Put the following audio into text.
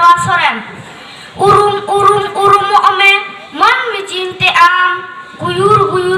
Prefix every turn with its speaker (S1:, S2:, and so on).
S1: ero sorem urum urum urum ome man mi jinte am guyur guyur